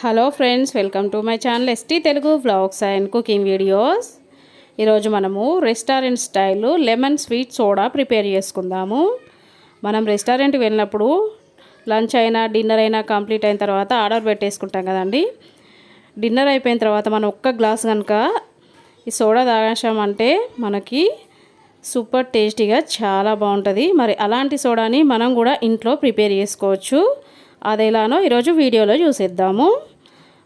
Hello friends welcome to my channel ST Telugu blogs and cooking videos. ఈరోజు మనము restaurant style lemon sweet soda prepare చేసుకుందాము. మనం రెస్టారెంట్కి వెళ్ళినప్పుడు లంచ్ అయినా డిన్నర్ అయినా కంప్లీట్ అయిన తర్వాత ఆర్డర్ పెట్టేసుకుంటాం కదండి. డిన్నర్ అయిపోయిన తర్వాత మనం ఒక్క గ్లాస్ కనుక ఈ సోడా తాగాసామంటే మనకి సూపర్ టేస్టీగా చాలా బాగుంటుంది. మరి అలాంటి సోడాని మనం కూడా ఇంట్లో ప్రిపేర్ చేసుకోవచ్చు. అది ఎలానో ఈరోజు వీడియోలో చూసేద్దాము.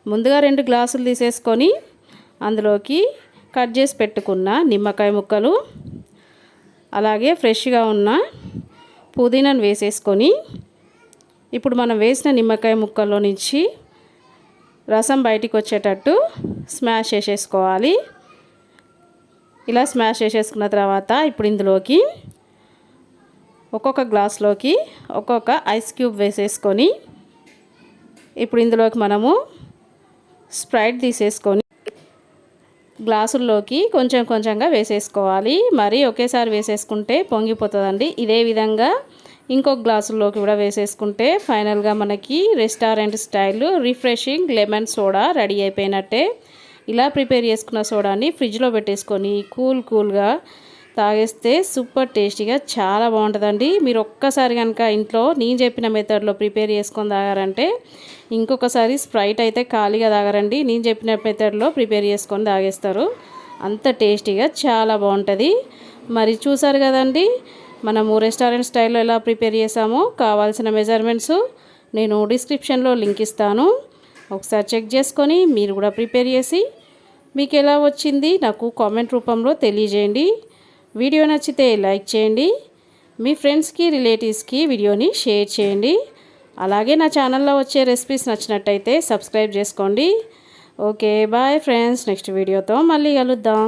ముందుగా రెండు గ్లాసులు తీసేసుకొని అందులోకి కట్ చేసి పెట్టుకున్న నిమ్మకాయ ముక్కలు అలాగే ఫ్రెష్గా ఉన్న పుదీనాను వేసేసుకొని ఇప్పుడు మనం వేసిన నిమ్మకాయ ముక్కల్లో నుంచి రసం బయటికి వచ్చేటట్టు స్మాష్ చేసేసుకోవాలి. ఇలా స్మాష్ చేసేసుకున్న తర్వాత ఇప్పుడు ఇందులోకి ఒక్కొక్క గ్లాస్లోకి ఒక్కొక్క ఐస్ క్యూబ్ వేసేసుకొని ఇప్పుడు ఇందులోకి మనము స్ప్రైట్ తీసేసుకొని గ్లాసుల్లోకి కొంచెం కొంచెంగా వేసేసుకోవాలి. మరి ఒకేసారి వేసేసుకుంటే పొంగిపోతుందండి. ఇదే విధంగా ఇంకొక గ్లాసుల్లోకి కూడా వేసేసుకుంటే ఫైనల్గా మనకి restaurant style refreshing lemon soda ready అయిపోయినట్టే. ఇలా ప్రిపేర్ చేసుకున్న సోడాని ఫ్రిడ్జ్లో పెట్టేసుకొని కూల్ కూల్గా తాగేస్తే సూపర్ టేస్టీగా చాలా బాగుంటుందండి. మీరు ఒక్కసారి కనుక ఇంట్లో నేను చెప్పిన మెథడ్లో ప్రిపేర్ చేసుకొని తాగారంటే ఇంకొకసారి స్ప్రైట్ అయితే ఖాళీగా తాగారండి. నేను చెప్పిన మెథడ్లో ప్రిపేర్ చేసుకొని తాగేస్తారు. అంత టేస్టీగా చాలా బాగుంటుంది. మరి చూసారు కదండి మనము రెస్టారెంట్ స్టైల్లో ఎలా ప్రిపేర్ చేసామో కావాల్సిన మెజర్మెంట్స్ నేను డిస్క్రిప్షన్లో లింక్ ఇస్తాను. ఒకసారి చెక్ చేసుకొని మీరు కూడా ప్రిపేర్ చేసి మీకు ఎలా వచ్చింది నాకు కామెంట్ రూపంలో తెలియజేయండి. వీడియో నచ్చితే లైక్ చేయండి. మీ ఫ్రెండ్స్కి రిలేటివ్స్కి వీడియోని షేర్ చేయండి. అలాగే నా ఛానల్లో వచ్చే రెసిపీస్ నచ్చినట్టయితే సబ్స్క్రైబ్ చేసుకోండి. Okay bye friends. నెక్స్ట్ వీడియోతో మళ్ళీ కలుద్దాం.